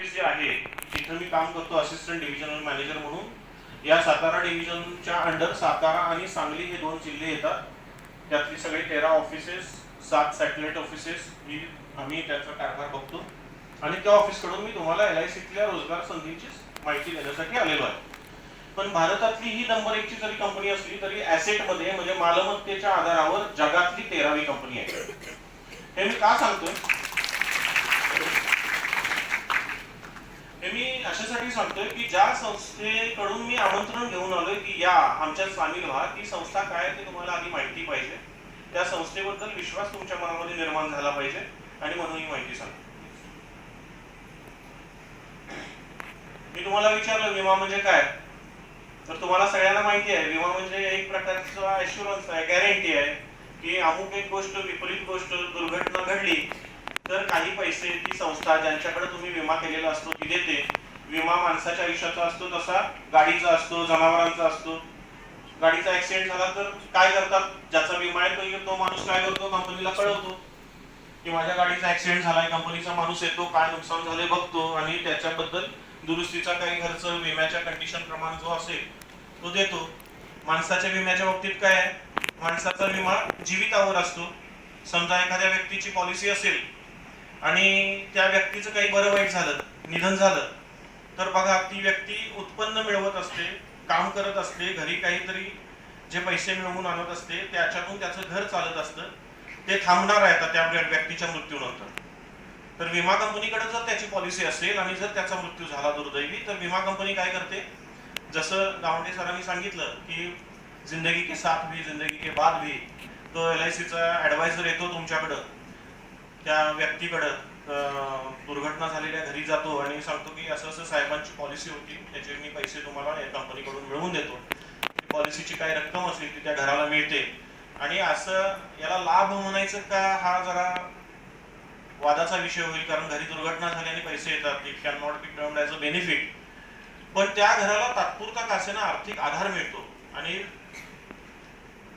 Office जे आहे तिथं मी काम करतो असिस्टंट डिव्हिजनल मॅनेजर म्हणून. या सातारा डिव्हिजनच्या अंडर सातारा आणि सांगली हे दोन जिल्हे येतात. त्यातली सगळे तेरा ऑफिसेस सात सॅटेलाइट ऑफिसेस ही आम्ही त्याचा कारभार बघतो. आणि त्या ऑफिसकडून मी तुम्हाला एल आय सीतल्या रोजगार संधीची माहिती देण्यासाठी आलेलो आहे. पण भारतातली ही नंबर एकची जरी कंपनी असली तरी ऍसेटमध्ये म्हणजे मालमत्तेच्या आधारावर जगातली तेरावी कंपनी आहे. हे मी का सांगतोय? हे मी अशासाठी सांगतोय की ज्या संस्थेकडून मी आमंत्रण घेऊन आलोय की या आमच्यात सामील व्हा ती संस्था काय ते तुम्हाला आधी माहिती पाहिजे. त्या संस्थेबद्दल विश्वास तुमच्या मनामध्ये निर्माण झाला पाहिजे आणि म्हणून ही माहिती सांगतो. मी तुम्हाला विचारलं विमा म्हणजे काय? तर तुम्हाला सगळ्यांना माहिती आहे विमा म्हणजे एक प्रकारचा अशुरन्स आहे गॅरंटी आहे की अमुक एक गोष्ट विपरीत गोष्ट दुर्घटना घडली तर काही पैसे ती संस्था ज्यांच्याकडे तुम्ही विमा केलेला असतो ती देते. विमा माणसाच्या आयुष्याचा असतो तसा गाडीचा असतो जनावरांचा असतो. गाडीचा ऍक्सिडेंट झाला तर काय करतात? ज्याचा विमा आहे तो तो माणूस काय करतो? कंपनीला कळवतो. की माझ्या गाडीचा ऍक्सिडेंट झालाय कंपनीचा माणूस येतो काय नुकसान झालंय बघतो आणि त्याच्याबद्दल दुरुस्तीचा काही खर्च विम्याच्या कंडिशन प्रमाण जो असेल तो देतो. माणसाच्या विम्याच्या बाबतीत काय आहे? माणसाचा विमा जीवितावर असतो. समजा एखाद्या व्यक्तीची पॉलिसी असेल आणि त्या व्यक्तीचं काही बरं वाईट झालं निधन झालं तर बघा ती व्यक्ती उत्पन्न मिळवत असते काम करत असते घरी काहीतरी जे पैसे मिळवून आणत असते त्याच्यातून त्याचं घर चालत असतं ते थांबणार आहे आता त्या व्यक्तीच्या मृत्यूनंतर. तर विमा कंपनीकडे जर त्याची पॉलिसी असेल आणि जर त्याचा मृत्यू झाला दुर्दैवी तर विमा कंपनी काय करते? जसं गावंडे सरांनी सांगितलं की जिंदगी के साथ भी जिंदगी के बाद भी तो एल आय सीचा ॲडवायझर येतो तुमच्याकडं. त्या व्यक्तीकडं दुर्घटना झालेल्या घरी जातो आणि सांगतो की असं असं साहेबांची पॉलिसी होती त्याचे मी पैसे तुम्हाला या कंपनीकडून मिळवून देतो. पॉलिसीची काही रक्कम असेल ती त्या घराला मिळते. आणि असं याला लाभ म्हणायचं का हा जरा वादाचा विषय होईल कारण घरी दुर्घटना झाल्याने पैसे येतात. It can not be termed as a benefit पण त्या घराला तात्पुरता कासेना आर्थिक आधार मिळतो. आणि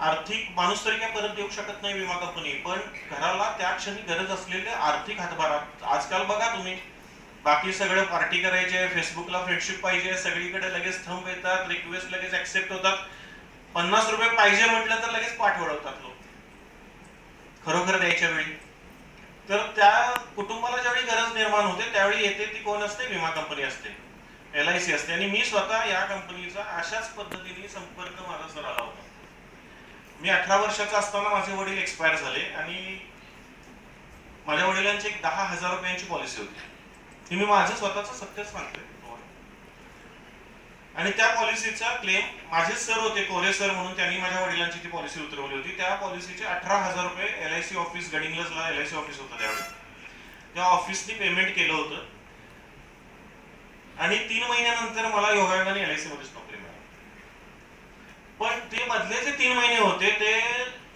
आर्थिक माणूस तरी काय परत देऊ शकत नाही विमा कंपनी. पण घराला त्या क्षणी गरज असलेले आर्थिक हातभार. आजकाल बघा तुम्ही. बाकी सगळं पार्टी करायचे फेसबुकला फ्रेंडशिप पाहिजे सगळीकडे लगेच थंब येतात रिक्वेस्ट लगेच ऍक्सेप्ट होतात. पन्नास रुपये पाहिजे म्हटलं तर लगेच पाठवडवतात लोक. खरोखर द्यायच्या वेळी. तर त्या कुटुंबाला ज्यावेळी गरज निर्माण होते त्यावेळी येते ती कोण असते? विमा कंपनी असते. एल आय सी असते. आणि मी स्वतः या कंपनीचा अशाच पद्धतीने संपर्क मी अठरा वर्षाचा असताना माझे वडील एक्सपायर झाले आणि माझ्या वडिलांची एक दहा हजार रुपयांची पॉलिसी होती. ती मी माझं स्वतःच सत्य सांगतोय आणि त्या पॉलिसीचा क्लेम माझे सर होते कोरे सर म्हणून त्यांनी माझ्या वडिलांची ती पॉलिसी उतरवली होती. त्या पॉलिसीचे अठरा हजार रुपये एल आय सी ऑफिस गडिंग्लजला एल आय सी ऑफिस होतं त्यावेळी. त्या ऑफिसनी पेमेंट केलं होतं. आणि तीन महिन्यानंतर मला योगायोगाने एल आय सी मध्येच नोकरी मिळाली. पण ते मधले जे तीन महिने होते ते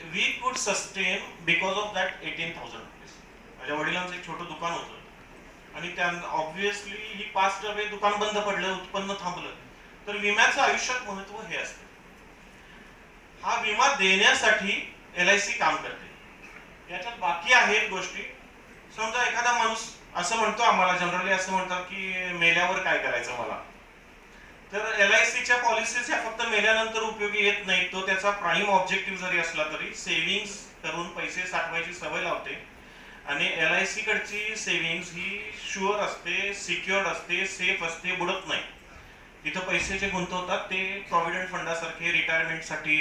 we could sustain because of that eighteen thousand rupees माझ्या वडिलांचं एक छोटं दुकान होतं. आणि त्या ऑब्विसली ही पाच डबे दुकान बंद पडलं उत्पन्न थांबलं. तर विम्याचं आयुष्यात महत्त्व हे असतं. हा विमा देण्यासाठी एल आय सी काम करते. याच्यात बाकी आहेत गोष्टी. समजा एखादा माणूस असं म्हणतो आम्हाला जनरली असं म्हणतात की मेल्यावर काय करायचं मला? तर एल आय सीच्या पॉलिसीज ह्या फक्त मेल्यानंतर उपयोगी येत नाही तो त्याचा प्राईम ऑब्जेक्टिव्ह जरी असला तरी सेव्हिंग्स करून पैसे साठवायची सवय लावते. आणि एल आय कडची सेव्हिंग्स ही शुअर असते सिक्युअर्ड असते सेफ असते बुडत नाही. तिथं पैसे जे गुंतवतात ते प्रॉव्हिडंट फंडासारखे रिटायरमेंटसाठी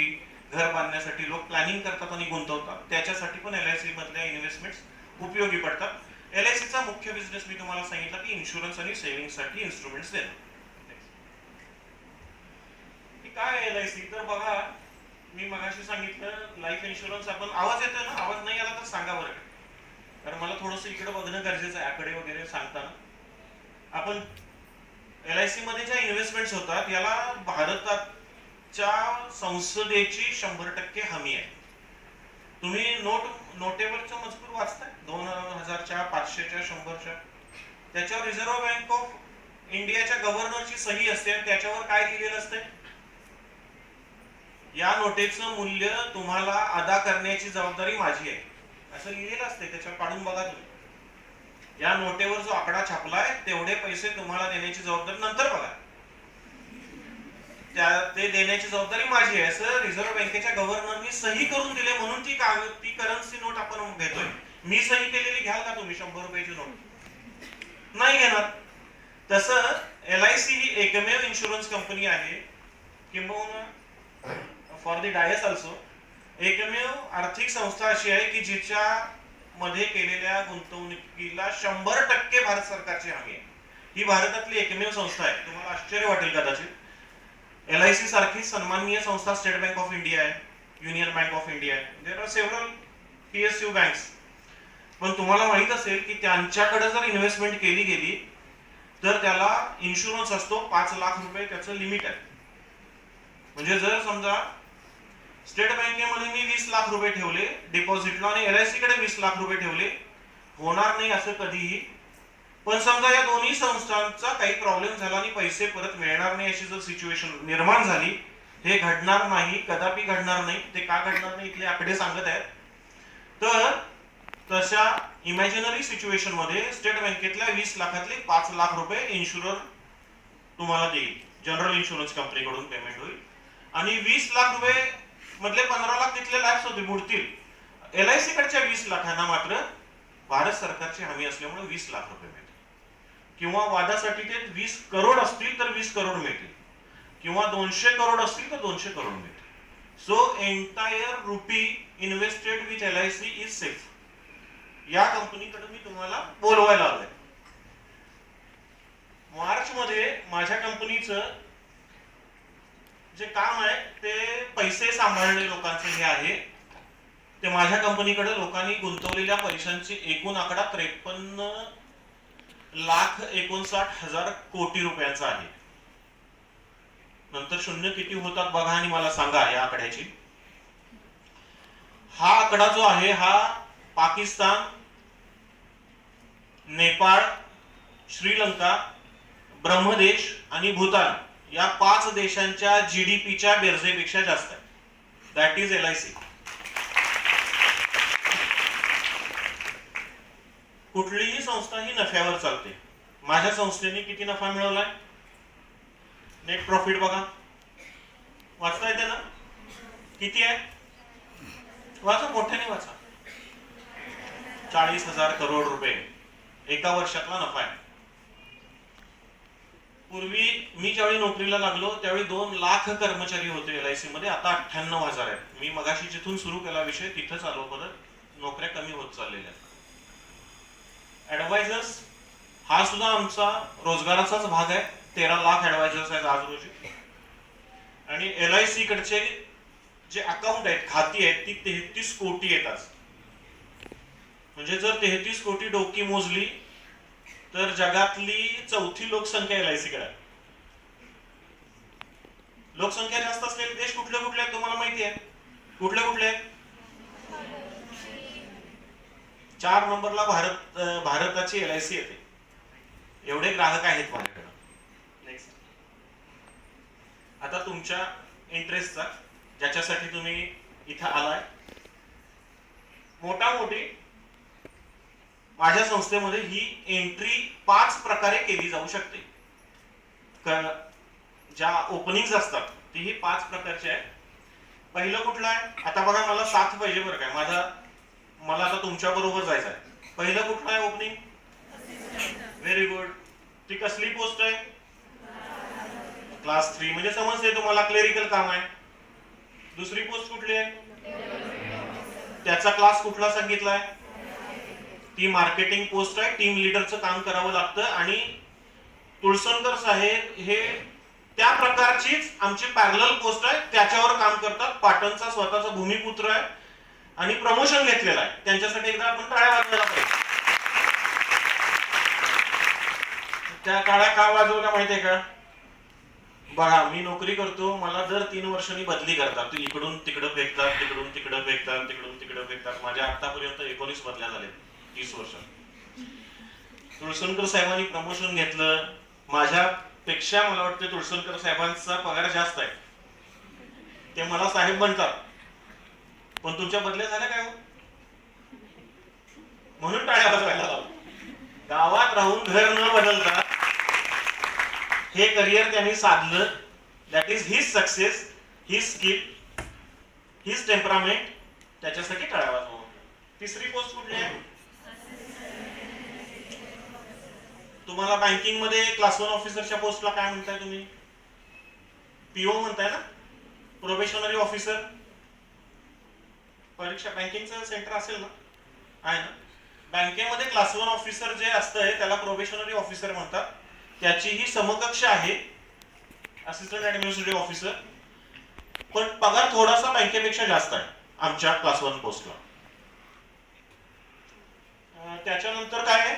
घर बांधण्यासाठी लोक प्लॅनिंग करतात आणि गुंतवतात. त्याच्यासाठी पण एल आय सी मधल्या इन्व्हेस्टमेंट्स उपयोगी पडतात. एल आय सीचा मुख्य बिझनेस मी तुम्हाला सांगितलं की इन्शुरन्स आणि सेव्हिंगसाठी इन्स्ट्रुमेंट्स देणं. काय एल आय सी तर बघा मी मगाशी सांगितलं लाईफ इन्शुरन्स आपण आवाज येतो ना? आवाज नाही आला तर सांगा बरं. कारण मला थोडंसं इकडे बघणं गरजेचं आहे आकडे वगैरे सांगताना. आपण एल आय सी मध्ये ज्या इन्व्हेस्टमेंट्स होतात याला भारताच्या संसदेची शंभर टक्के हमी आहे. तुम्ही नोट नोटेवरचा मजकूर वाचताय? दोन हजारच्या पाचशेच्या शंभरच्या. त्याच्यावर रिझर्व्ह बँक ऑफ इंडियाच्या गव्हर्नरची सही असते आणि त्याच्यावर काय लिहिलेलं असते या नोटेचं मूल्य तुम्हाला अदा करण्याची जबाबदारी माझी आहे. असं लिहिलेलं असते त्याच्यावर काढून बघा तुम्ही. या नोटेवर जो आकडा छापलाय तेवढे पैसे तुम्हाला देण्याची जबाबदारी नंतर बघा. त्या ते देण्याची जबाबदारी माझी आहे सर रिझर्व्ह बँकेच्या गव्हर्नरनी सही करून दिले म्हणून ती कागद ती करन्सी नोट आपण घेतोय. मी सही केलेली घ्याल का तुम्ही? शंभर रुपयाची नोट नाही घेणार. तसं एल आय सी ही एकमेव इन्शुरन्स कंपनी आहे. किंबहुना फॉर दी डायस ऑल्सो एकमेव आर्थिक संस्था अशी आहे की जिच्या मध्ये केलेल्या गुंतवणुकीला शंभर टक्के भारत सरकारची हमी आहे. ही भारतातली एकमेव संस्था आहे. तुम्हाला आश्चर्य वाटेल कदाचित. एल आय सी सारखी सन्माननीय संस्था स्टेट बँक ऑफ इंडिया आहे युनियन बँक ऑफ इंडिया आहे. There are several P S U banks पण तुम्हाला माहीत असेल की त्यांच्याकडे जर इन्व्हेस्टमेंट केली गेली तर त्याला इन्शुरन्स असतो पाच लाख रुपये त्याचं लिमिट आहे. म्हणजे जर समजा स्टेट बँकेमध्ये मी वीस लाख रुपये ठेवले डिपॉझिटला आणि एल आय सी कडे वीस लाख रुपये ठेवले. होणार नाही असं कधीही. पण समजा या दोन्ही संस्थांचा काही प्रॉब्लेम झाला आणि पैसे परत मिळणार नाही अशी जर सिच्युएशन निर्माण झाली हे घडणार नाही कदापि घडणार नाही ते का घडणार नाही इथले आकडे सांगत आहेत. तर तशा इमॅजिनरी सिच्युएशनमध्ये स्टेट बँकेतल्या वीस लाखातले पाच लाख रुपये इन्शुरर तुम्हाला देईल. जनरल इन्शुरन्स कंपनीकडून पेमेंट होईल. आणि वीस लाख रुपये मधले पंधरा लाख तिथले लॅब्स होते बुडतील एल आय सी कडच्या वीस लाखांना मात्र भारत सरकारची हमी असल्यामुळे वीस लाख रुपये मिळतील. किंवा वादासाठी ते वीस करोड असतील तर वीस करोड मिळतील. किंवा दोनशे करोड असतील तर दोनशे करोड मिळतील. So entire rupee invested with L I C is safe या कंपनीकडे मी तुम्हाला बोलवायला आलोय. मार्च मध्ये माझ्या कंपनीचं जे काम आहे ते पैसे सांभाळणे लोकांचे हे आहे. ते माझ्या कंपनीकडे लोकांनी गुंतवलेल्या पैशांची एकूण आकडा त्रेपन्न लाख एकोणसाठ हजार कोटी रुपयांचा आहे. नंतर शून्य किती होतात बघा आणि मला सांगा या आकड्याची. हा आकडा जो आहे हा पाकिस्तान नेपाळ श्रीलंका ब्रह्मदेश आणि भूतान या पाच देशांच्या जी डी पीच्या बेरजेपेक्षा जास्त आहे. That is L I C कुठलीही संस्था ही नफ्यावर चालते. माझ्या संस्थेने किती नफा मिळवलाय? नेट प्रॉफिट बघा. वाचता येते ना? किती आहे? वाचा मोठ्याने वाचा. चाळीस हजार करोड रुपये एका वर्षातला नफा आहे. पूर्वी मी ज्यावेळी नोकरीला लागलो त्यावेळी दोन लाख कर्मचारी होते एल आय सी मध्ये. आता अठ्ठ्याण्णव हजार आहेत. मी मगाशी जिथून सुरू केला विषय तिथंच आलो परत. नोकऱ्या कमी होत चाललेल्या आहेत. ऍडवायझर्स हा सुद्धा आमचा रोजगाराचाच भाग आहे. तेरा लाख ऍडवायझर्स आहेत आज रोजी. आणि एल आय सी कडचे जे अकाउंट आहेत खाती आहेत ती तेहतीस कोटी आहेत आज. म्हणजे जर तेहतीस कोटी डोकी मोजली तर जगातली चौथी लोकसंख्या एल आय सी कडे. लोकसंख्या जास्त असलेले देश कुठले कुठले आहेत तुम्हाला माहिती आहे? कुठले कुठले? आहेत चार नंबरला भारत भारताची एल आय सी येते. एवढे ग्राहक आहेत माझ्याकडे. नेक्स्ट आता तुमच्या इंटरेस्टचा ज्याच्यासाठी तुम्ही इथं आलाय मोठा मोठी माझ्या संस्थेमध्ये ही एंट्री पाच प्रकारे केली जाऊ शकते. ज्या ओपनिंग असतात तीही पाच प्रकारचे आहे पहिलं कुठलं आहे? आता बघा मला साथ पाहिजे बरं काय माझा मला आता तुमच्या बरोबर जायचं आहे. पहिलं कुठलं आहे ओपनिंग व्हेरी गुड ती कसली पोस्ट आहे? क्लास थ्री म्हणजे समजते तुम्हाला क्लेरिकल काम आहे. दुसरी पोस्ट कुठली आहे? त्याचा क्लास कुठला सांगितलाय ती मार्केटिंग पोस्ट आहे. टीम लीडरचं काम करावं लागतं. आणि तुळसणकर साहेब हे त्या प्रकारचीच आमची पॅरल पोस्ट आहे. त्याच्यावर काम करतात. पाटणचा स्वतःचा भूमिपुत्र आहे. आणि प्रमोशन घेतलेलं आहे. त्यांच्यासाठी एकदा आपण टाळ्या वाजवायला पाहिजे. त्या टाळ्या का वाजवल्या माहितीये का? बघा मी नोकरी करतो. मला दर तीन वर्षांनी बदली करतात. तू इकडून तिकडं फेकतात तिकडून तिकडं फेकतात तिकडून तिकडं फेकतात. माझ्या आतापर्यंत एकोणीस बदल्या झाल्या तीस वर्ष. तुळसणकर साहेबांनी प्रमोशन घेतलं. माझ्यापेक्षा मला वाटतं तुळसणकर साहेबांचा पगार जास्त आहे. ते मला साहेब म्हणतात पण तुमच्या बदल्या झाल्या काय हो? म्हणून टाळ्या वाजवायला लावल्या. गावात राहून घर न बदलता हे करिअर त्यांनी साधलं. That is his success his skill his temperament त्याच्यासाठी टाळ्या वाजवा. तिसरी पोस्ट कुठली आहे? तुम्हाला बँकिंगमध्ये क्लास वन ऑफिसरच्या पोस्टला काय म्हणताय तुम्ही? पीओ म्हणताय ना? प्रोबेशनरी ऑफिसर परीक्षा बँकिंगचं सेंटर असेल ना? आहे ना? बँकेमध्ये क्लास वन ऑफिसर जे असतंय त्याला प्रोबेशनरी ऑफिसर म्हणतात. त्याची ही समकक्ष आहे. असिस्टंट ऍडमिनिस्ट्रेटिव्ह ऑफिसर पण पगार थोडासा बँकेपेक्षा जास्त आहे आमच्या क्लास वन पोस्टला त्याच्यानंतर काय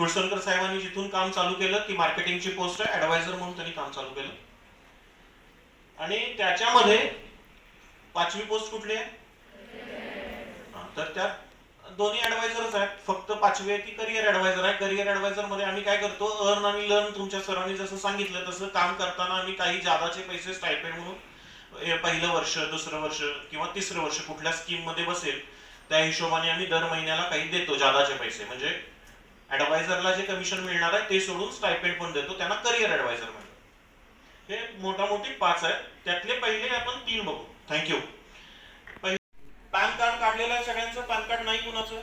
तुळशंकर साहेबांनी जिथून काम चालू केलं ती मार्केटिंगची पोस्ट आहे ऍडवायझर म्हणून त्यांनी काम चालू केलं. आणि त्याच्यामध्ये पाचवी पोस्ट कुठली आहे? तर त्यात दोन्ही ऍडवायझरच आहेत फक्त पाचवी आहे ती करिअर ऍडवायझर आहे. करिअर ऍडवायझरमध्ये आम्ही काय करतो अर्न आणि लर्न तुमच्या सरांनी जसं सांगितलं तसं काम करताना आम्ही काही जादाचे पैसे स्टायपेंड म्हणून पहिलं वर्ष दुसरं वर्ष किंवा तिसरं वर्ष कुठल्या स्कीममध्ये बसेल त्या हिशोबाने आम्ही दर महिन्याला काही देतो जादाचे पैसे. म्हणजे ऍडवायझरला जे कमिशन मिळणार आहे ते सोडून स्टायपेंड पण देतो. त्यांना करिअर ऍडवायझर म्हणतो हे मोठामोठी पाच आहेत. त्यातले पहिले आपण तीन बघू. थँक्यू पॅन कार्ड काढलेलं आहे सगळ्यांचं. पॅन कार्ड नाही कुणाचं?